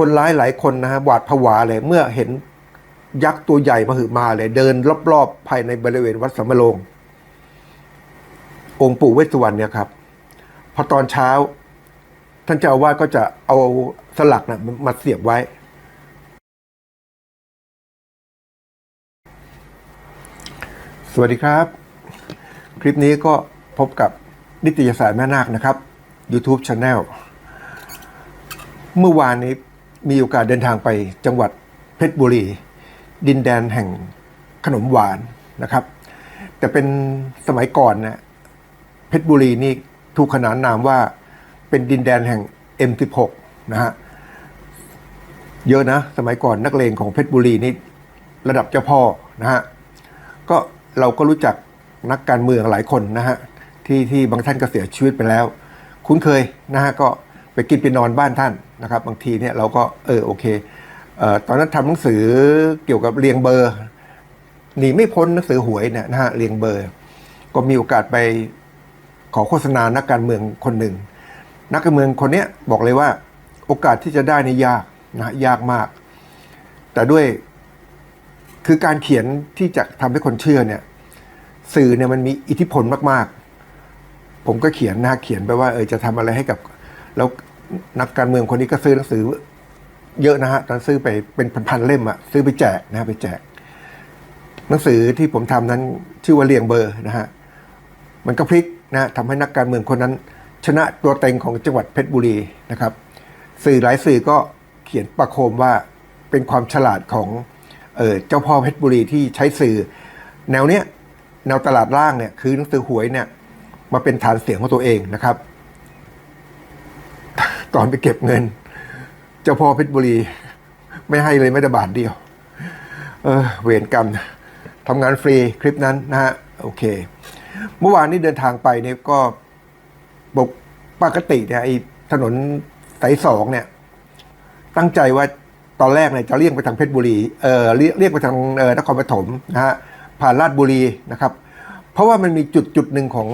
คนร้ายหลายคนนะฮะหวาดผวาเลยเมื่อเห็นยักษ์ตัวใหญ่มาหือมาเลย เดินรอบๆภายในบริเวณวัดสัมมโรงองค์ปู่เวสสุวรรณเนี่ยครับ พอตอนเช้า ท่านเจ้าอาวาสก็จะเอาสลักนะมาเสียบไว้ สวัสดีครับ คลิปนี้ก็พบกับนิตยสารแม่นาคนะครับ YouTube Channel เมื่อวานนี้ มีโอกาสเดินทางไปจังหวัดเพชรบุรี ดินแดนแห่งขนมหวานนะครับ แต่เป็นสมัยก่อนนะเพชรบุรีนี่ถูกขนานนามว่าเป็นดินแดนแห่ง M16 นะฮะเยอะนะสมัยก่อนนักเลงของเพชรบุรีนี่ระดับเจ้าพ่อนะฮะก็เราก็รู้จักนักการเมืองหลายคนนะฮะที่ที่บางท่านก็เสียชีวิตไปแล้ว คุ้นเคยนะฮะก็ไปกินไปนอนบ้านท่าน นะครับบางทีเนี่ยเราก็เออโอเคเออตอนนั้นทำหนังสือเกี่ยวกับเรียงเบอร์หนีไม่พ้นหนังสือหวยเนี่ยนะฮะเรียงเบอร์ ก็มีโอกาสไปขอโฆษณานักการเมืองคนหนึ่ง นักการเมืองคนเนี้ยบอกเลยว่าโอกาสที่จะได้นี่ยากนะยากมาก แต่ด้วยคือการเขียนที่จะทำให้คนเชื่อเนี่ยสื่อเนี่ยมันมีอิทธิพลมากๆ ผมก็เขียนนะเขียนไปว่าเออจะทำอะไรให้กับแล้ว นักการเมืองคนนี้ก็ซื้อหนังสือ เยอะนะฮะตอนซื้อไปเป็นพันๆเล่มอะซื้อไปแจกนะฮะไปแจก หนังสือที่ผมทำนั้นชื่อว่าเรียงเบอร์นะฮะมันก็พลิกนะฮะทำให้นักการเมืองคนนั้น ชนะตัวเต็งของจังหวัดเพชรบุรีนะครับ สื่อหลายสื่อก็เขียนประโคมว่าเป็นความฉลาดของเออเจ้าพ่อเพชรบุรีที่ใช้สื่อ แนวเนี้ยแนวตลาดล่างเนี่ยคือหนังสือหวยเนี่ยมาเป็นฐานเสียงของตัวเองนะครับ ตอนไปเก็บเงิน เจ้าพ่อเพชรบุรี ไม่ให้เลยไม่ได้บาทเดียว เออเวรกรรมทำงานฟรีคลิปนั้นนะฮะโอเค เมื่อวานนี้เดินทางไปเนี่ยก็บอกปกติเนี่ยไอ้ถนนสายสองเนี่ย ตั้งใจว่าตอนแรกเนี่ยจะเลี่ยงไปทางเพชรบุรีเออเลี่ยงเลี่ยงไปทางเออนครปฐมนะฮะผ่านลาดบุรีนะครับ เพราะว่ามันมีจุดจุดหนึ่งของ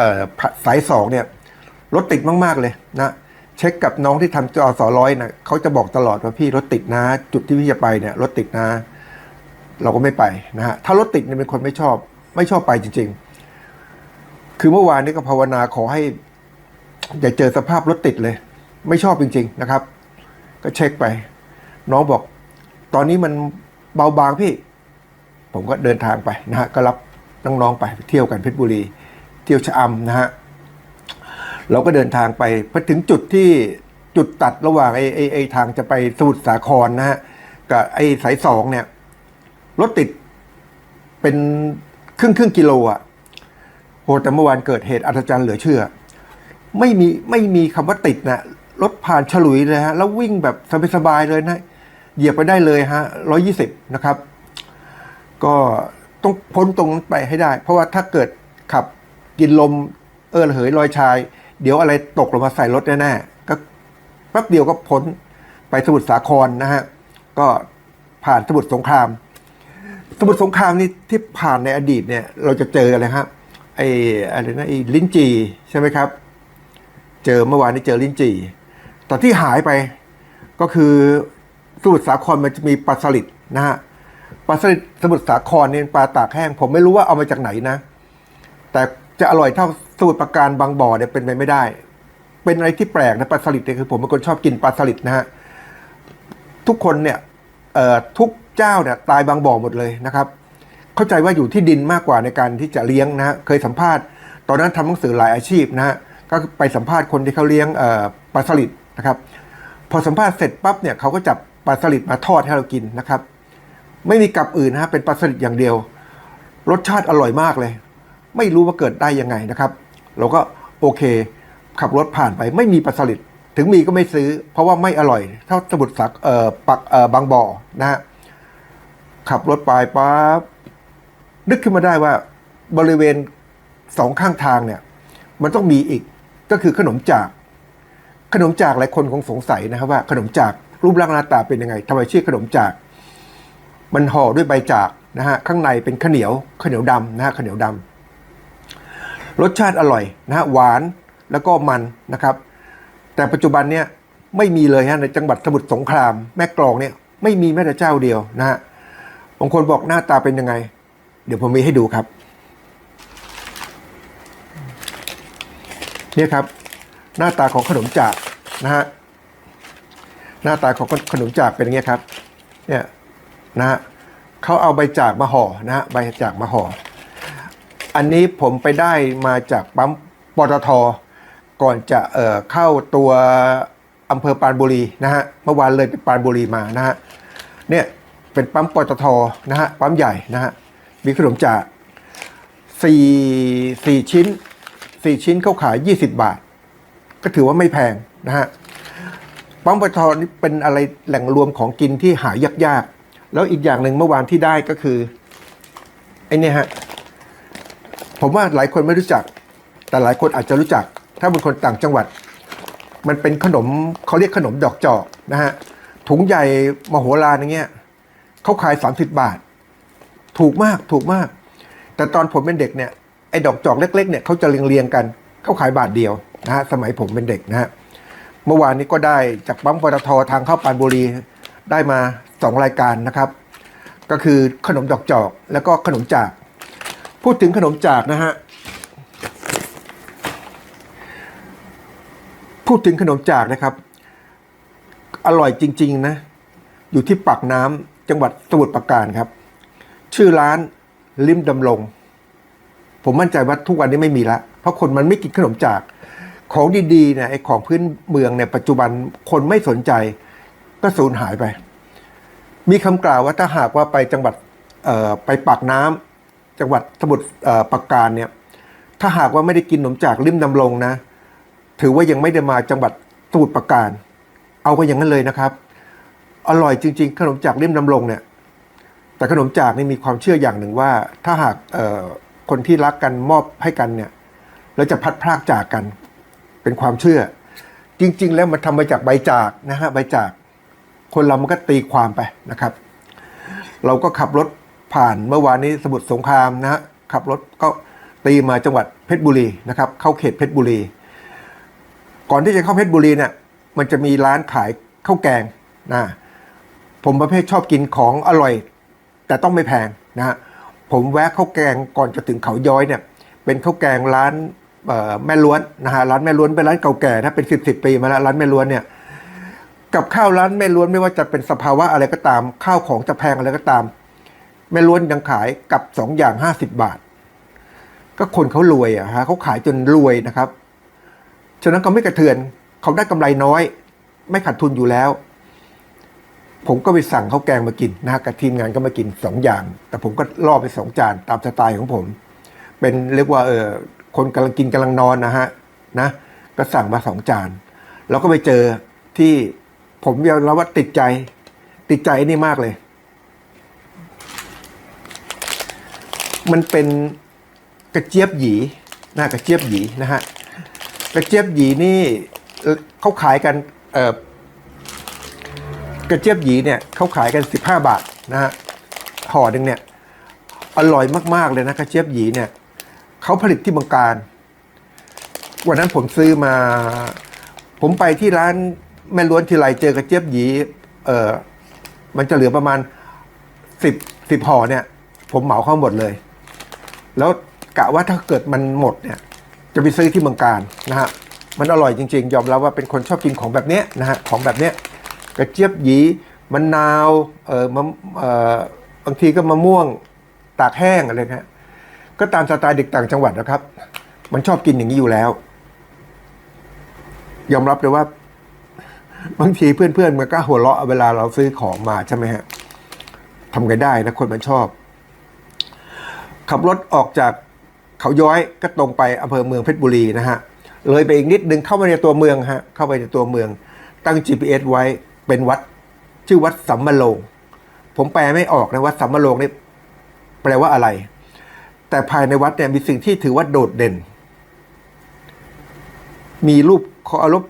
ออสายสองเนี่ยรถติดมาก ๆ เลยนะ เช็คกับน้องที่ทำจอสอร้อยนะเขาจะบอกตลอดว่าพี่รถติดนะ จุดที่พี่จะไปเนี่ยรถติดนะ เราก็ไม่ไปนะฮะถ้ารถติดเนี่ยเป็นคนไม่ชอบ ไม่ชอบไปจริง ๆ คือเมื่อวานนี้ก็ภาวนาขอให้ อย่าเจอสภาพรถติดเลย ไม่ชอบจริง ๆนะครับ ก็เช็คไป น้องบอก ตอนนี้มันเบาบางพี่ ผมก็เดินทางไปนะฮะก็รับน้องๆไปเที่ยวกันเพชรบุรี เที่ยวชะอำนะฮะ เราก็เดินทางไปพอถึงจุดที่จุดตัดระหว่างไอ้ไอ้ไอ้ทางจะไปสมุทรสาครนะฮะกับไอ้สายสองเนี่ยรถติดเป็นครึ่งครึ่งกิโลอะโหแต่เมื่อวานเกิดเหตุอัศจรรย์เหลือเชื่อ ไม่มีไม่มีคำว่าติดนะรถผ่านฉลุยเลยฮะ แล้ววิ่งแบบสบายๆเลยนะ เหยียบไปได้เลยฮะร้อยี่สิบนะครับ ก็ต้องพ้นตรงนั้นไปให้ได้ เพราะว่าถ้าเกิดขับกินลมเออระเหยลอยชาย เดี๋ยวอะไรตกลงมาใส่รถแน่ๆก็แป๊บเดียวก็พ้นไปสมุทรสาครนะฮะก็ผ่านสมุทรสงคราม สมุทรสงครามนี่ที่ผ่านในอดีตเนี่ย เราจะเจออะไรครับไอ้อะไรนะไอ้ลิ้นจีใช่ไหมครับ เจอเมื่อวานนี้เจอลิ้นจีแต่ที่หายไปก็คือสมุทรสาครมันจะมีปลาสลิดนะฮะปลาสลิดสมุทรสาครเนี่ยปลาตากแห้ง ผมไม่รู้ว่าเอามาจากไหนนะ แต่ จะอร่อยเท่าสมุทรปราการบางบ่อเนี่ยเป็นไปไม่ได้ เป็นอะไรที่แปลกนะปลาสลิดเนี่ยคือผมเป็นคนชอบกินปลาสลิดนะฮะทุกคนเนี่ยเอ่อทุกเจ้าเนี่ยตายบางบ่อหมดเลยนะครับ เข้าใจว่าอยู่ที่ดินมากกว่าในการที่จะเลี้ยงนะฮะเคยสัมภาษณ์ ตอนนั้นทำหนังสือหลายอาชีพนะฮะก็ไปสัมภาษณ์คนที่เขาเลี้ยงปลาสลิดนะครับ พอสัมภาษณ์เสร็จปั๊บเนี่ยเขาก็จับปลาสลิดมาทอดให้เรากินนะครับ ไม่มีกับอื่นนะฮะเป็นปลาสลิดอย่างเดียว รสชาติอร่อยมากเลย ไม่รู้ว่าเกิดได้ยังไงนะครับ เราก็โอเค ขับรถผ่านไปไม่มีปลาสลิดถึงมีก็ไม่ซื้อ เพราะว่าไม่อร่อย เท่าสมุทรสักเอ่อปักเอ่อบางบ่อนะฮะขับรถไปปั๊บนึกขึ้นมาได้ว่าบริเวณสองข้างทางเนี่ย มันต้องมีอีกก็คือขนมจาก ขนมจากหลายคนคงสงสัยนะครับว่า ขนมจากรูปร่างหน้าตาเป็นยังไงทำไมชื่อขนมจาก มันห่อด้วยใบจากนะฮะข้างในเป็นข้าวเหนียวข้าวเหนียวดำนะฮะข้าวเหนียวดำ รสชาติอร่อยนะฮะหวานแล้วก็มันนะครับ แต่ปัจจุบันเนี่ยไม่มีเลยฮะในจังหวัดสมุทรสงคราม แม่กลองเนี่ยไม่มีแม้แต่เจ้าเดียวนะฮะบางคนบอกหน้าตาเป็นยังไง เดี๋ยวผมมีให้ดูครับเนี่ยครับ หน้าตาของขนมจากนะฮะหน้าตาของขนมจากเป็นอย่างเงี้ยครับเนี่ยนะฮะเขาเอาใบจากมาห่อนะฮะใบจากมาห่อ อันนี้ผมไปได้มาจากปั๊มปตท ก่อนจะเเข้าตัวอำเภอปานบุรีนะฮะเมื่อวานเลยไปปานบุรีมานะฮะเนี่ยเป็นปั๊มปตทนะฮะปั๊มใหญ่นะฮะมีขนมจากสี่สี่ชิ้นสี่ชิ้นเขาขาย 20 บาท ก็ถือว่าไม่แพงนะฮะปั๊มปตทนี่เป็นอะไรแหล่งรวมของกินที่หายากๆ แล้วอีกอย่างหนึ่งเมื่อวานที่ได้ก็คือไอ้นี่ฮะ ผมว่าหลายคนไม่รู้จัก แต่หลายคนอาจจะรู้จัก ถ้าเป็นคนต่างจังหวัด มันเป็นขนมเขาเรียกขนมดอกจอกนะฮะถุงใหญ่มโหฬารอย่างเงี้ยเขาขาย 30 บาท ถูกมากถูกมาก แต่ตอนผมเป็นเด็กเนี่ยไอ้ดอกจอกเล็กๆเนี่ยเขาจะเรียงๆกันเขาขายบาทเดียวนะฮะสมัยผมเป็นเด็กนะฮะเมื่อวานนี้ก็ได้จากปั๊มปตททางเข้าปรานบุรีได้มาสองรายการนะครับ ก็คือขนมดอกจอก แล้วก็ขนมจาก พูดถึงขนมจากนะฮะ พูดถึงขนมจากนะครับ อร่อยจริง ๆ นะ อยู่ที่ปากน้ำจังหวัดสมุทรปราการครับ ชื่อร้านลิมดำรงผมมั่นใจว่าทุกวันนี้ไม่มีละ เพราะคนมันไม่กินขนมจาก ของดีๆเนี่ยไอของพื้นเมืองเนี่ยปัจจุบันคนไม่สนใจก็สูญหายไป มีคำกล่าวว่าถ้าหากว่าไปจังหวัดไปปากน้ำ จังหวัดสมุทรปราการเนี่ยถ้าหากว่าไม่ได้กินขนมจากริมดำรงนะ ถือว่ายังไม่ได้มาจังหวัดสมุทรปราการ เอาไปอย่างนั้นเลยนะครับ อร่อยจริง ๆ ขนมจากริมดำรงเนี่ยแต่ขนมจากนี่มีความเชื่ออย่างหนึ่งว่า ถ้าหากคนที่รักกันมอบให้กันเนี่ยแล้วจะพัดพรากจากกันเป็นความเชื่อ จริง ๆ แล้วมันทำมาจากใบจากนะฮะใบจาก คนเรามันก็ตีความไปนะครับ เราก็ขับรถ ผ่านเมื่อวานนี้สมุทรสงครามนะฮะขับรถก็ตีมาจังหวัดเพชรบุรีนะครับ เข้าเขตเพชรบุรี ก่อนที่จะเข้าเพชรบุรีเนี่ยมันจะมีร้านขายข้าวแกงนะผมประเภทชอบกินของอร่อย แต่ต้องไม่แพงนะฮะผมแวะข้าวแกงก่อนจะถึงเขาย้อยเนี่ย เป็นข้าวแกงร้านแม่ล้วนนะฮะร้านแม่ล้วนเป็นร้านเก่าแก่นะเป็นสิบสิบปีมาแล้วร้านแม่ล้วนเนี่ยกับข้าวร้านแม่ล้วนไม่ว่าจะเป็นสภาวะอะไรก็ตาม ข้าวของจะแพงอะไรก็ตาม แม่ล้วนยังขายกับสองอย่างห้าสิบบาท ก็คนเขารวยอะฮะเขาขายจนรวยนะครับฉะนั้นเขาไม่กระเทือนเขาได้กำไรน้อย ไม่ขาดทุนอยู่แล้ว ผมก็ไปสั่งข้าวแกงมากินนะฮะกับทีมงานก็มากินสองอย่าง แต่ผมก็ล่อไปสองจานตามสไตล์ของผม เป็นเรียกว่าเออคนกำลังกินกำลังนอนนะฮะนะก็สั่งมาสองจาน แล้วก็ไปเจอที่ผมยอมรับว่าติดใจ ติดใจนี่มากเลย มันเป็นกระเจี๊ยบหยีนะกระเจี๊ยบหยีนะฮะกระเจี๊ยบหยีนี่เขาขายกันเกระเจี๊ยบหยีเนี่ยเขาขายกันสิบห้าบาทนะฮะห่อหนึ่งเนี่ยอร่อยมากๆเลยนะกระเจี๊ยบหยีเนี่ยเขาผลิตที่บังการ วันนั้นผมซื้อมา ผมไปที่ร้านแม่ล้วนทีไรเจอกระเจี๊ยบหยีเออมันจะเหลือประมาณสิบสิบห่อเนี่ย ผมเหมาเข้าหมดเลย แล้วกะว่าถ้าเกิดมันหมดเนี่ยจะไปซื้อที่เมืองการนะฮะมันอร่อยจริง ๆ ยอมรับว่าเป็นคนชอบกินของแบบเนี้ยนะฮะของแบบเนี้ยกระเจี๊ยบหยีมะนาวเออมะเออบางทีก็มะม่วงตากแห้งอะไรนะฮะก็ตามสไตล์เด็กต่างจังหวัดนะครับ มันชอบกินอย่างนี้อยู่แล้ว ยอมรับเลยว่า บางทีเพื่อนๆมันก็หัวเราะเวลาเราซื้อของมาใช่ไหมฮะทำไงได้นะคนมันชอบ ขับรถออกจากเขาย้อยก็ตรงไปอำเภอเมืองเพชรบุรีนะฮะ เลยไปอีกนิดนึงเข้ามาในตัวเมืองฮะ เข้าไปในตัวเมือง ตั้ง GPS ไว้เป็นวัด ชื่อวัดสัมมะโลง ผมแปลไม่ออกนะวัดสัมมะโลงนี่แปลว่าอะไร แต่ภายในวัดเนี่ยมีสิ่งที่ถือว่าโดดเด่น มีรูปเคารพ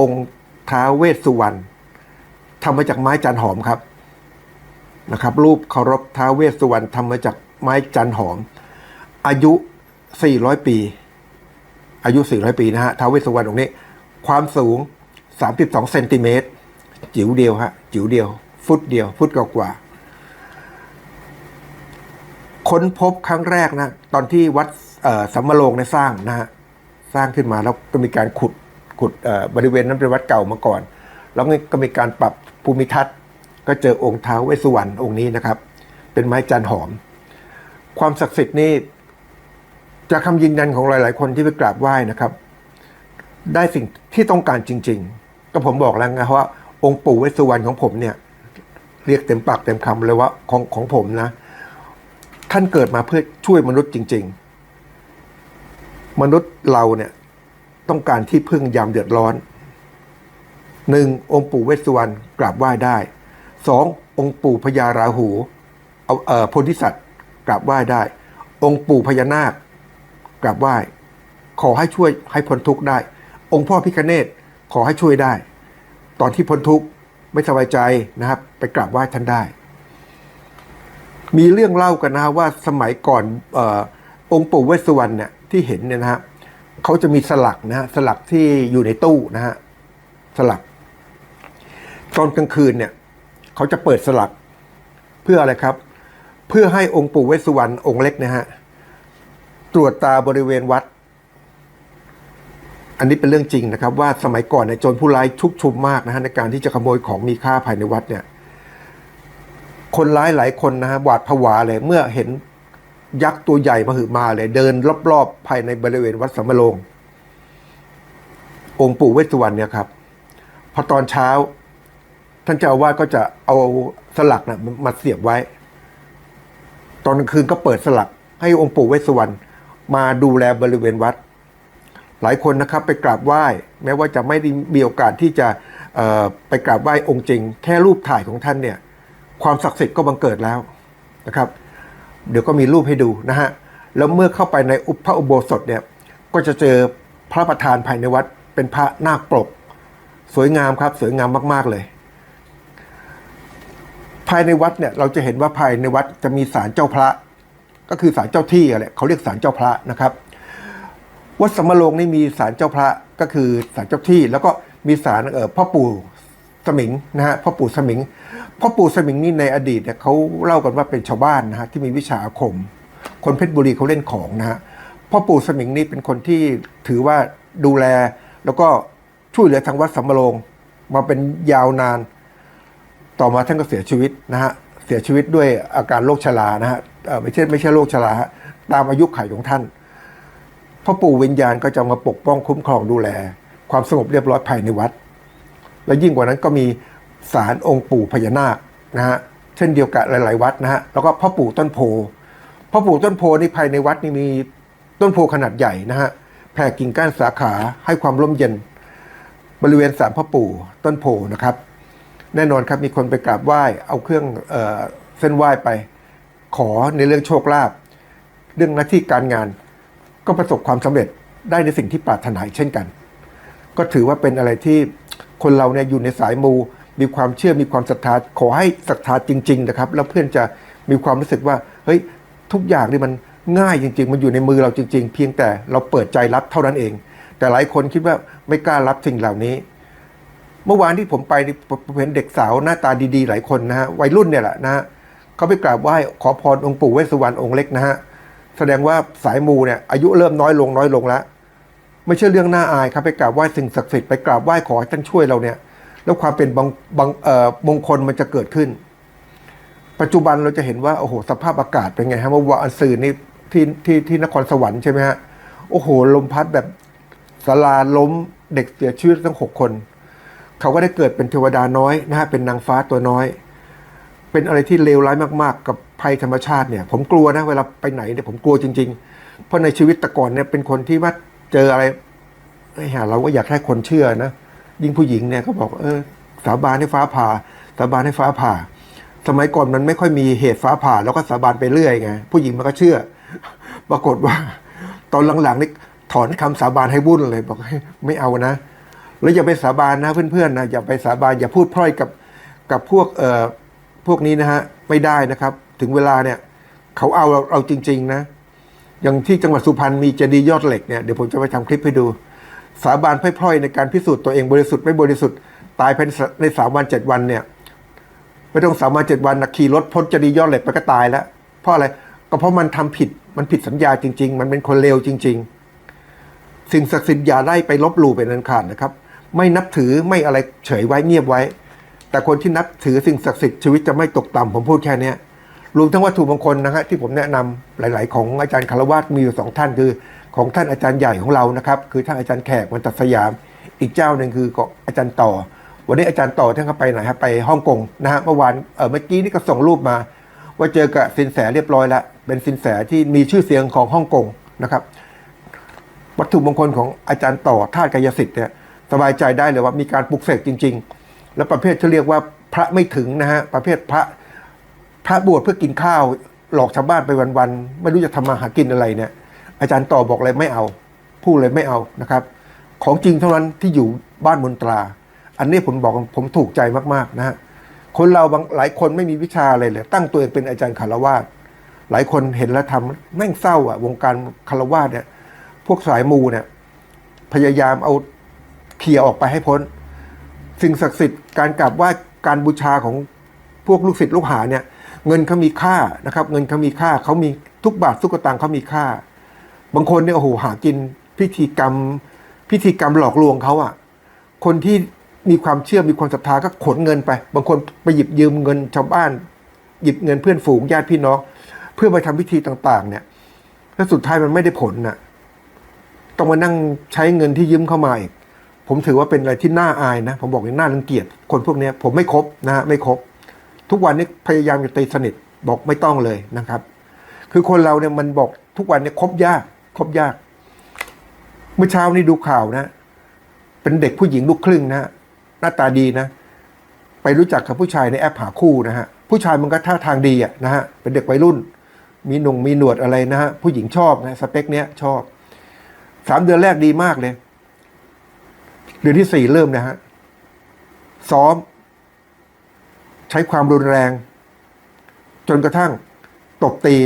องค์ท้าเวสสุวรรณทำมาจากไม้จันหอมครับนะครับ รูปเคารพท้าเวสสุวรรณทำมาจาก ไม้จันหอม อายุ 400 ปี อายุ 400 ปีนะฮะท้าวเวสสุวรรณองค์นี้ ความสูง 32 เซนติเมตร จิ๋วเดียวฮะ จิ๋วเดียว ฟุตเดียว ฟุตกว่าค้นพบครั้งแรกนะ ตอนที่วัดสัมมะโรงเนี่ยสร้างนะฮะ สร้างขึ้นมาแล้วก็มีการขุด ขุดบริเวณนั้นเป็นวัดเก่ามาก่อน แล้วก็มีการปรับภูมิทัศน์ ก็เจอองค์ท้าวเวสสุวรรณองค์นี้นะครับ เป็นไม้จันหอม ความศักดิ์สิทธิ์นี่จากคำยืนยันของหลาย ๆ คนที่ไปกราบไหว้นะครับ ได้สิ่งที่ต้องการจริง ๆ ก็ผมบอกแล้วไงว่าองค์ปู่เวสสุวรรณของผมเนี่ย เรียกเต็มปากเต็มคำเลยว่าของของผมนะ ท่านเกิดมาเพื่อช่วยมนุษย์จริง ๆ มนุษย์เราเนี่ย ต้องการที่พึ่งยามเดือดร้อนหนึ่งองค์ปู่เวสสุวรรณกราบไหว้ได้สององค์ปู่พญาราหู เอาเอ่อโพธิสัตว์ กราบไหว้ได้ องค์ปู่พญานาคกราบไหว้ ขอให้ช่วยให้พ้นทุกข์ได้ องค์พ่อพิคเนตขอให้ช่วยได้ ตอนที่พ้นทุกข์ไม่สบายใจนะครับ ไปกราบไหว้ท่านได้ มีเรื่องเล่ากันนะว่าสมัยก่อนออองค์ปู่เวสสุวรรณเนี่ยที่เห็นเนี่ยนะฮะเขาจะมีสลักนะฮะสลักที่อยู่ในตู้นะฮะสลัก ตอนกลางคืนเนี่ยเขาจะเปิดสลักเพื่ออะไรครับ เพื่อให้องค์ปู่เวสสุวรรณองค์เล็กนะฮะตรวจตาบริเวณวัด อันนี้เป็นเรื่องจริงนะครับ ว่าสมัยก่อนเนี่ยโจรผู้ร้ายชุกชุมมากนะฮะในการที่จะขโมยของมีค่าภายในวัดเนี่ย คนร้ายหลายคนนะฮะหวาดผวาเลย เมื่อเห็นยักษ์ตัวใหญ่มาหือมาเลย เดินรอบๆภายในบริเวณวัดสัมมะโรงองค์ปู่เวสสุวรรณเนี่ยครับพอตอนเช้า ท่านเจ้าอาวาสก็จะเอาสลักนะมาเสียบไว้ อนกลางคืนก็เปิดสลักให้องค์ปู่เวสสุวรรณมาดูแลบริเวณวัด หลายคนนะครับไปกราบไหว้ แม้ว่าจะไม่ได้มีโอกาสที่จะไปกราบไหว้องค์จริง แค่รูปถ่ายของท่านเนี่ยความศักดิ์สิทธิ์ก็บังเกิดแล้วนะครับ เดี๋ยวก็มีรูปให้ดูนะฮะแล้วเมื่อเข้าไปในอุปพระอุโบสถเนี่ยก็จะเจอพระประธานภายในวัดเป็นพระนาคปกสวยงามครับ สวยงามมาก ๆ เลย ภายในวัดเนี่ยเราจะเห็นว่าภายในวัดจะมีศาลเจ้าพระ ก็คือศาลเจ้าที่อะไรเขาเรียกศาลเจ้าพระนะครับ วัดสมโรงนี่มีศาลเจ้าพระก็คือศาลเจ้าที่ แล้วก็มีศาลเออพ่อปู่สมิงนะฮะพ่อปู่สมิงพ่อปู่สมิงนี่ในอดีตเนี่ยเขาเล่ากันว่าเป็นชาวบ้านนะฮะที่มีวิชาอาคม คนเพชรบุรีเขาเล่นของนะฮะพ่อปู่สมิงนี่เป็นคนที่ถือว่าดูแล แล้วก็ช่วยเหลือทางวัดสมโรงมาเป็นยาวนาน ต่อมาท่านก็เสียชีวิตนะฮะเสียชีวิตด้วยอาการโรคชรานะฮะไม่ใช่ไม่ใช่โรคชราตามอายุไขของท่านพ่อปู่วิญญาณก็จะมาปกป้องคุ้มครองดูแล ความสงบเรียบร้อยภายในวัด และยิ่งกว่านั้นก็มีศาลองค์ปู่พญานาคนะฮะเช่นเดียวกับหลาย ๆ วัดนะฮะแล้วก็พ่อปู่ต้นโพพ่อปู่ต้นโพนี่ภายในวัดนี่มีต้นโพขนาดใหญ่นะฮะแผ่กิ่งก้านสาขาให้ความร่มเย็น บริเวณศาลพ่อปู่ต้นโพนะครับ แน่นอนครับมีคนไปกราบไหว้เอาเครื่องเออเส้นไหว้ไป ขอในเรื่องโชคลาภเรื่องหน้าที่การงาน ก็ประสบความสำเร็จได้ในสิ่งที่ปรารถนาเช่นกัน ก็ถือว่าเป็นอะไรที่คนเราเนี่ยอยู่ในสายมู มีความเชื่อมีความศรัทธาขอให้ศรัทธาจริง ๆ นะครับ แล้วเพื่อนจะมีความรู้สึกว่าเฮ้ยทุกอย่างนี่มันง่ายจริง ๆ มันอยู่ในมือเราจริง ๆ เพียงแต่เราเปิดใจรับเท่านั้นเอง แต่หลายคนคิดว่าไม่กล้ารับสิ่งเหล่านี้ เมื่อวานที่ผมไปผมเห็นเด็กสาวหน้าตาดีๆ หลายคนนะฮะวัยรุ่นเนี่ยแหละนะฮะเขาไปกราบไหว้ขอพรองค์ปู่เวสสุวรรณองค์เล็กนะฮะแสดงว่าสายมูเนี่ยอายุเริ่มน้อยลงน้อยลงแล้วไม่ใช่เรื่องน่าอายครับไปกราบไหว้สิ่งศักดิ์สิทธิ์ไปกราบไหว้ขอให้ท่านช่วยเราเนี่ย แล้วความเป็นบางบางเอ่อมงคลมันจะเกิดขึ้น ปัจจุบันเราจะเห็นว่าโอ้โหสภาพอากาศเป็นไงฮะเมื่อวานสื่อนี่ที่ที่ที่นครสวรรค์ใช่ไหมฮะโอ้โหลมพัดแบบสลาล้มเด็กเสียชีวิตทั้งหกคน เขาก็ได้เกิดเป็นเทวดาน้อยนะฮะเป็นนางฟ้าตัวน้อย เป็นอะไรที่เลวร้ายมากๆ กับภัยธรรมชาติเนี่ย ผมกลัวนะเวลาไปไหนเนี่ยผมกลัวจริง ๆ เพราะในชีวิตแต่ก่อนเนี่ยเป็นคนที่ว่าเจออะไรไอ้ห่าเราก็อยากให้คนเชื่อนะยิ่งผู้หญิงเนี่ยเขาบอกเออสาบานให้ฟ้าผ่า สาบานให้ฟ้าผ่า สมัยก่อนมันไม่ค่อยมีเหตุฟ้าผ่า แล้วก็สาบานไปเรื่อยไงผู้หญิงมันก็เชื่อ ปรากฏว่า ตอนหลังๆนี่ถอนคำสาบานให้วุ่นเลยบอกไม่เอานะ แล้วอย่าไปสาบานนะเพื่อนๆนะอย่าไปสาบานอย่าพูดพร่อยกับกับพวกเอ่อพวกนี้นะฮะไม่ได้นะครับ ถึงเวลาเนี่ยเขาเอาเราเอาจริง ๆนะ อย่างที่จังหวัดสุพรรณมีเจดีย์ยอดเหล็กเนี่ยเดี๋ยวผมจะไปทำคลิปให้ดู สาบานพร่อยๆในการพิสูจน์ตัวเองบริสุทธิ์ไม่บริสุทธิ์ตายภายในสามวันเจ็ดวันเนี่ยไม่ต้องสามวันเจ็ดวันนะขี่รถพ้นเจดียอดเหล็กไปก็ตายแล้ว เพราะอะไรก็เพราะมันทำผิดมันผิดสัญญาจริง ๆ มันเป็นคนเลวจริง ๆ สิ่งศักดิ์สิทธิ์อย่าได้ไปลบหลู่เป็นอันขาดนะครับ ไม่นับถือไม่อะไรเฉยไว้เงียบไว้ แต่คนที่นับถือสิ่งศักดิ์สิทธิ์ชีวิตจะไม่ตกต่ำผมพูดแค่นี้รวมทั้งวัตถุมงคลนะฮะที่ผมแนะนำหลาย ๆ ของอาจารย์คารวาสมีอยู่สองท่านคือ ของท่านอาจารย์ใหญ่ของเรานะครับ คือท่านอาจารย์แขกมันตัดสยาม อีกเจ้าหนึ่งคือของอาจารย์ต่อ วันนี้อาจารย์ต่อท่านก็ไปไหนครับไปฮ่องกงนะฮะเมื่อวานเออเมื่อกี้นี่ก็ส่งรูปมา ว่าเจอกับสินแสเรียบร้อยแล้วเป็นสินแสที่มีชื่อเสียงของฮ่องกงนะครับ วัตถุมงคลของอาจารย์ต่อธากายสิทธิ์เนี่ย สบายใจได้เลยว่ามีการปลุกเสกจริง ๆ แล้วประเภทที่เรียกว่าพระไม่ถึงนะฮะประเภทพระพระบวชเพื่อกินข้าว หลอกชาวบ้านไปวันๆไม่รู้จะทำมาหากินอะไรเนี่ยอาจารย์ต่อบอกเลยไม่เอาพูดเลยไม่เอานะครับ ของจริงเท่านั้นที่อยู่บ้านมนตรา อันนี้ผมบอกผมถูกใจมากๆนะฮะคนเราบางหลายคนไม่มีวิชาอะไรเลย ตั้งตัวเองเป็นอาจารย์คารวาสหลายคนเห็นแล้วทำแม่งเศร้าอะวงการคารวาสเนี่ยพวกสายมูเนี่ยพยายามเอา เคลียร์ออกไปให้พ้น สิ่งศักดิ์สิทธิ์การกราบไหว้การบูชาของพวกลูกศิษย์ลูกหาเนี่ยเงินเขามีค่านะครับ เงินเขามีค่าเขามีทุกบาททุกตางเขามีค่า บางคนเนี่ยโอ้โหหากินพิธีกรรม พิธีกรรมหลอกลวงเขาอะคนที่มีความเชื่อมีความศรัทธาก็ขนเงินไป บางคนไปหยิบยืมเงินชาวบ้าน หยิบเงินเพื่อนฝูงญาติพี่น้องเพื่อไปทำพิธีต่างๆ เนี่ยแล้วสุดท้ายมันไม่ได้ผลน่ะต้องมานั่งใช้เงินที่ยืมเข้ามาอีก ผมถือว่าเป็นอะไรที่น่าอายนะ ผมบอกเลยน่ารังเกียจคนพวกนี้ผมไม่ครบนะฮะไม่ครบทุกวันนี้พยายามจะตีสนิทบอกไม่ต้องเลยนะครับ คือคนเราเนี่ยมันบอกทุกวันเนี่ยคบยากคบยาก เมื่อเช้านี้ดูข่าวนะ เป็นเด็กผู้หญิงลูกครึ่งนะฮะหน้าตาดีนะ ไปรู้จักกับผู้ชายในแอปหาคู่นะฮะผู้ชายมันก็ท่าทางดีอะนะฮะเป็นเด็กวัยรุ่น มีหนุ่งมีหนวดอะไรนะฮะผู้หญิงชอบนะสเปคเนี้ยชอบสามเดือนแรกดีมากเลย เดือนที่สี่เริ่มนะฮะ ซ้อม ใช้ความรุนแรง จนกระทั่ง ตบตี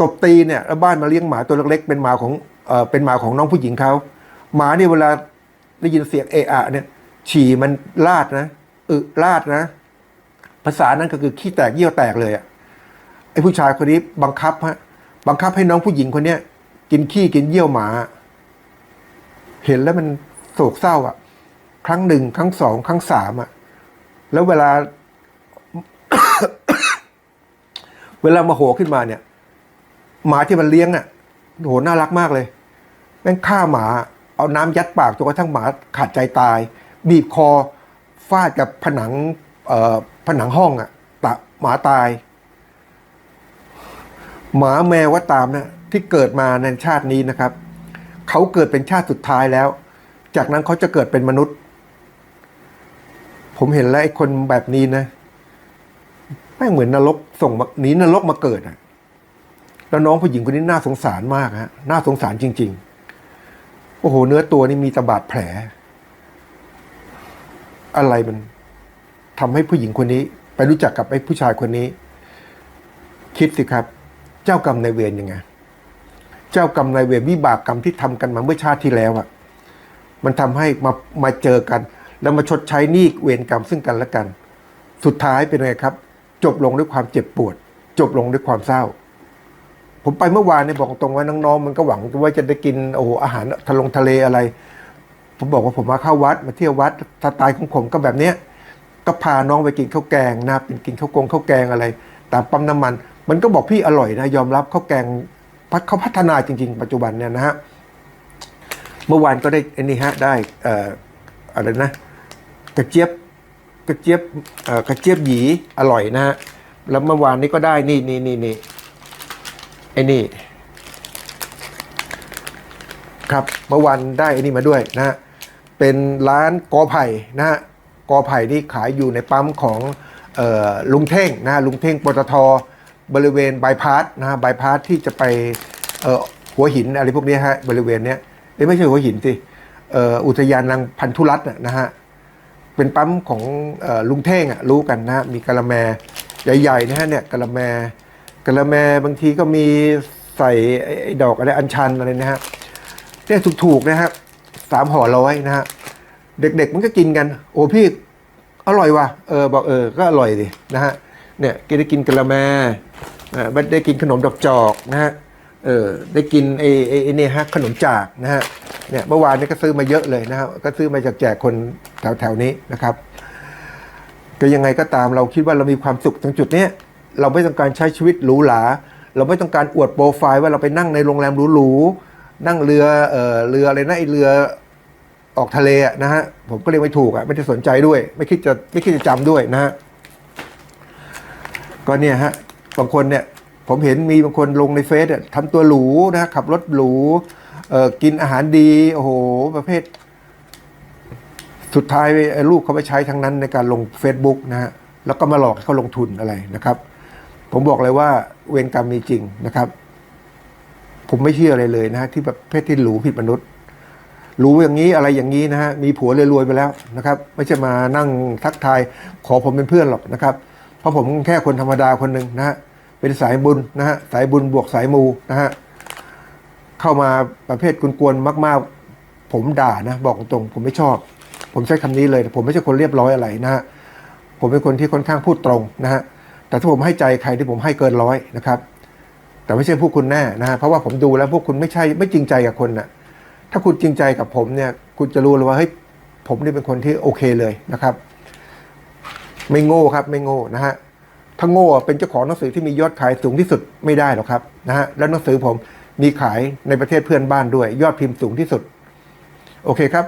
ตบตีเนี่ยแล้วบ้านมาเลี้ยงหมาตัวเล็กๆ เป็นหมาของเออเป็นหมาของน้องผู้หญิงเขาหมาเนี่ยเวลาได้ยินเสียงเอะอะเนี่ย ฉี่มันลาดนะอึลาดนะ ภาษานั้นก็คือขี้แตกเยี่ยวแตกเลยอะไอ้ผู้ชายคนนี้บังคับฮะบังคับให้น้องผู้หญิงคนเนี้ยกินขี้กินเยี่ยวหมา เห็นแล้วมัน ศกเศร้าอะ ครั้งหนึ่งครั้งสองครั้งสามอะ แล้วเวลา เวลามาโหขึ้นมาเนี่ย หมาที่มันเลี้ยงอะโหน่ารักมากเลย แม่งฆ่าหมา เอาน้ำยัดปากจนกระทั่งหมาขาดใจตาย บีบคอฟาดกับผนังเอ่อผนังห้องอะตะหมาตาย หมาแมวว่าตามนะที่เกิดมาในชาตินี้นะครับ เขาเกิดเป็นชาติสุดท้ายแล้ว จากนั้นเขาจะเกิดเป็นมนุษย์ ผมเห็นแล้วไอ้คนแบบนี้นะแม่งเหมือนนรกส่งหนีนรกมาเกิดอะแล้วน้องผู้หญิงคนนี้น่าสงสารมากฮะน่าสงสารจริง ๆ โอ้โห เนื้อตัวนี่มีตะบาดแผล อะไรมันทำให้ผู้หญิงคนนี้ ไปรู้จักกับไอ้ผู้ชายคนนี้ คิดสิครับ เจ้ากรรมนายเวรยังไง เจ้ากรรมนายเวรวิบากกรรมที่ทำกันมาเมื่อชาติที่แล้วอะ มันทำให้มามาเจอกัน แล้วมาชดใช้หนี้เวรกรรมซึ่งกันและกัน สุดท้ายเป็นไงครับ จบลงด้วยความเจ็บปวด จบลงด้วยความเศร้า ผมไปเมื่อวานเนี่ยบอกตรงว่าน้องๆมันก็หวังว่าจะได้กินโอ้โหอาหารทะลงทะเลอะไร ผมบอกว่าผมมาเข้าวัดมาเที่ยววัดสไตล์ของผมก็แบบเนี้ยก็พาน้องไปกินข้าวแกงนะเป็นกินข้าวกงข้าวแกงอะไรตามปั๊มน้ำมัน มันก็บอกพี่อร่อยนะยอมรับข้าวแกงพัฒเขาพัฒนาจริง ๆ ปัจจุบันเนี่ยนะฮะ เมื่อวานก็ได้อันนี้ฮะได้อะไรนะกระเจี๊ยบกระเจี๊ยบกระเจี๊ยบหยีอร่อยนะฮะแล้วเมื่อวานนี้ก็ได้นี่นี่นี่นี่ไอ้นี่ครับเมื่อวันได้ไอันนี้มาด้วยนะฮะเป็นร้านกอไผ่นะฮะกอไผ่นี่ขายอยู่ในปั๊มของออลุงเท่งนะฮะลุงเท่งปตทบริเวณบายพาสนะฮะบายพาสที่จะไปหัวหินอะไรพวกนี้ฮะบริเวณเนี้ย อ้ไม่ใช่หัวหินสิอุทยานนางพันธุรัตน์น่ะนะฮะเป็นปั๊มของอลุงเท่งอะรู้กันนะมีกะละแมใหญ่ๆนะฮะเนี่ยกะละแมกะละแมบางทีก็มีใส่ดอกอะไรอัญชันอะไรนะฮะเนี่ยถูกๆนะครับสามห่อร้อยนะฮะเด็กๆมันก็กินกัน โอ้พี่อร่อยว่ะเออบอกเออก็อร่อยดินะฮะเนี่ยกินได้กินกะละแมอ่าได้กินขนมดอกจอกนะฮะ เออได้กินไอ้ไอ้เนี่ยฮะขนมจากนะฮะเนี่ยเมื่อวานนี้ก็ซื้อมาเยอะเลยนะครับก็ซื้อมาจากแจกคนแถวแถวๆนี้นะครับ ก็ยังไงก็ตามเราคิดว่าเรามีความสุขตรงจุดเนี้ยเราไม่ต้องการใช้ชีวิตหรูหราเราไม่ต้องการอวดโปรไฟล์ว่าเราไปนั่งในโรงแรมหรูๆนั่งเรือเอ่อเรืออะไรนะไอเรือออกทะเลนะฮะผมก็เรียกไม่ถูกอะไม่ได้สนใจด้วย ไม่คิดจะไม่คิดจะจำด้วยนะฮะก็เนี่ยฮะบางคนเนี่ย ผมเห็นมีบางคนลงในเฟซทำตัวหรูนะขับรถหรูกินอาหารดีโอ้โหประเภท สุดท้ายลูกเขาไปใช้ทั้งนั้นในการลง Facebook นะฮะแล้วก็มาหลอกให้เขาลงทุนอะไรนะครับ ผมบอกเลยว่าเวรกรรมมีจริงนะครับ ผมไม่เชื่ออะไรเลยนะฮะที่แบบเพศที่หรูผิดมนุษย์รู้อย่างนี้อะไรอย่างนี้นะฮะมีผัวรวยไปแล้วนะครับ ไม่ใช่มานั่งทักทายขอผมเป็นเพื่อนหรอกนะครับ เพราะผมแค่คนธรรมดาคนหนึ่งนะฮะ เป็นสายบุญนะฮะสายบุญบวกสายมูนะฮะเข้ามาประเภทกวนๆมาก ๆ ผมด่านะ บอกตรงๆผมไม่ชอบ ผมใช้คำนี้เลย ผมไม่ใช่คนเรียบร้อยอะไรนะฮะผมเป็นคนที่ค่อนข้างพูดตรงนะฮะแต่ถ้าผมให้ใจใครที่ผมให้เกินร้อยนะครับ แต่ไม่ใช่พวกคุณแน่นะฮะเพราะว่าผมดูแล้วพวกคุณไม่ใช่ไม่จริงใจกับคนน่ะถ้าคุณจริงใจกับผมเนี่ย คุณจะรู้เลยว่าเฮ้ยผมนี่เป็นคนที่โอเคเลยนะครับ ไม่โง่ครับ ไม่โง่นะฮะ ถ้าโง่เป็นเจ้าของหนังสือที่มียอดขายสูงที่สุดไม่ได้หรอกครับนะฮะแล้วหนังสือผมมีขายในประเทศเพื่อนบ้านด้วย ยอดพิมพ์สูงที่สุด โอเคครับ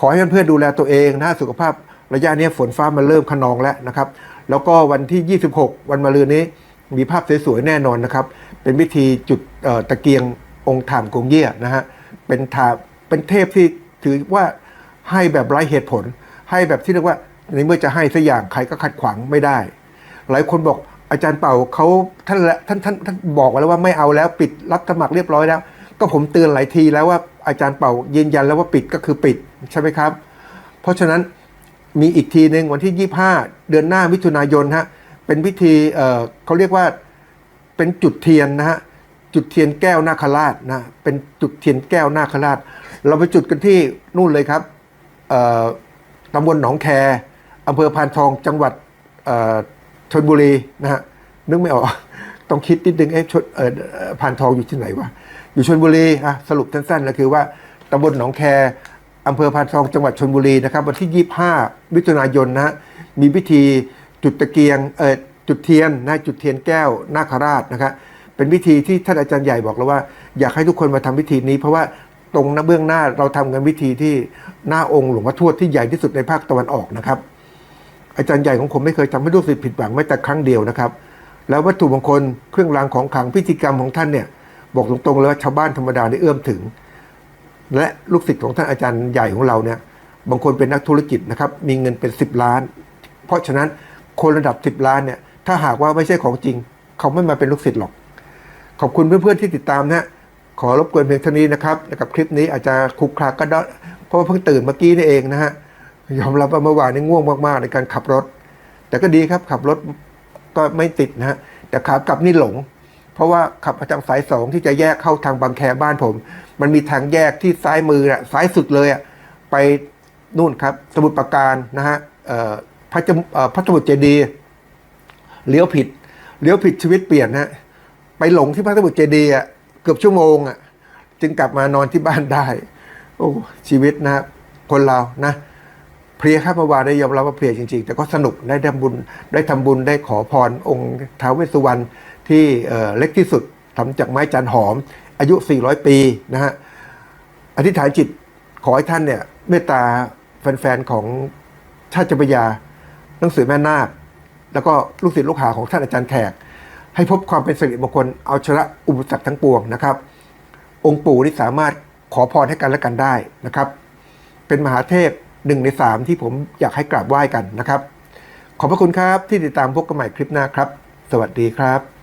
ขอให้เพื่อนๆดูแลตัวเองนะสุขภาพระยะนี้ฝนฟ้ามันเริ่มขนองแล้วนะครับ แล้วก็วันที่ 26 วันมะรืนนี้มีภาพสวยๆแน่นอนนะครับ เป็นวิธีจุดตะเกียงองค์ถามกงเยี่ยนะฮะเป็นถาเป็นเทพที่ถือว่าให้แบบไร้เหตุผล ให้แบบที่เรียกว่าในเมื่อจะให้สักอย่างใครก็ขัดขวางไม่ได้ หลายคนบอกอาจารย์เป่าเขาท่านท่านท่านท่านบอกไว้แล้วว่าไม่เอาแล้วปิดรับสมัครเรียบร้อยแล้ว ก็ผมเตือนหลายทีแล้วว่าอาจารย์เป่ายืนยันแล้วว่าปิดก็คือปิดใช่ไหมครับ เพราะฉะนั้นมีอีกทีหนึ่งวันที่ 25 เดือนหน้ามิถุนายนฮะเป็นพิธีเเขาเรียกว่าเป็นจุดเทียนนะฮะจุดเทียนแก้วนาคราชนะเป็นจุดเทียนแก้วนาคราช เราไปจุดกันที่นู่นเลยครับตำบลหนองแคอำเภอพานทองจังหวัด ชนบุรีนะฮะนึกไม่ออก ต้องคิดนิดนึงเอ๊ะชนเอ่อเอ่อพานทองอยู่ที่ไหนวะอยู่ชนบุรีอะสรุปสั้นๆก็คือว่าตำบลหนองแคอำเภอพานทองจังหวัดชนบุรีนะครับ วันที่ 25มิถุนายนนะฮะมีพิธีจุดตะเกียงเอ่อจุดเทียนนะจุดเทียนแก้วนาคราชนะครับเป็นพิธีที่ท่านอาจารย์ใหญ่บอกแล้วว่า อยากให้ทุกคนมาทำพิธีนี้ เพราะว่าตรงหน้าเบื้องหน้าเราทำกันวิธีที่หน้าองค์หลวงพ่อทวดที่ใหญ่ที่สุดในภาคตะวันออกนะครับ อาจารย์ใหญ่ของผมไม่เคยทำให้ลูกศิษย์ผิดหวังแม้แต่ครั้งเดียวนะครับ แล้ววัตถุมงคลเครื่องรางของขลังพิธีกรรมของท่านเนี่ยบอกตรงๆเลยว่าชาวบ้านธรรมดาได้เอื้อมถึง และลูกศิษย์ของท่านอาจารย์ใหญ่ของเราเนี่ยบางคนเป็นนักธุรกิจนะครับมีเงินเป็น 10 ล้าน เพราะฉะนั้นคนระดับ 10 ล้านเนี่ยถ้าหากว่าไม่ใช่ของจริง เขาไม่มาเป็นลูกศิษย์หรอก ขอบคุณเพื่อนๆที่ติดตามนะฮะขอรบกวนเพียงเท่านี้นะครับกับคลิปนี้อาจจะคลุกคลักก็ได้เพราะว่าเพิ่งตื่นเมื่อกี้นี่เองนะฮะ ยอมรับว่าเมื่อวานนี้ง่วงมากๆในการขับรถ แต่ก็ดีครับขับรถก็ไม่ติดนะฮะแต่ขากลับนี่หลง เพราะว่าขับมาทางสายสองที่จะแยกเข้าทางบางแคบ้านผม มันมีทางแยกที่ซ้ายมืออะซ้ายสุดเลยอะไปนู่นครับ สมุทรปราการนะฮะพระจพระสมุทรเจดีเลี้ยวผิดเลี้ยวผิดชีวิตเปลี่ยนนะฮะไปหลงที่พระสมุทรเจดีอะเกือบชั่วโมงอะจึงกลับมานอนที่บ้านได้ โอ้ชีวิตนะฮะคนเรานะ เพลียครับเมื่อวานได้ยอมรับว่าเพลียจริงๆ แต่ก็สนุกได้ทำบุญได้ทำบุญได้ขอพรองค์ท้าวเวสสุวรรณที่เล็กที่สุดทำจากไม้จันหอม อายุ 400 ปีนะฮะอธิษฐานจิตขอให้ท่านเนี่ยเมตตาแฟนๆของชาติจปยาหนังสือแม่นาค แล้วก็ลูกศิษย์ลูกหาของท่านอาจารย์แขก ให้พบความเป็นสิริมงคลเอาชนะอุปสรรคทั้งปวงนะครับ องค์ปู่นี่สามารถขอพรให้กันและกันได้นะครับ เป็นมหาเทพ หนึ่งในสามที่ผมอยากให้กราบไหว้กันนะครับ ขอบพระคุณครับที่ติดตามพบกันใหม่คลิปหน้าครับ สวัสดีครับ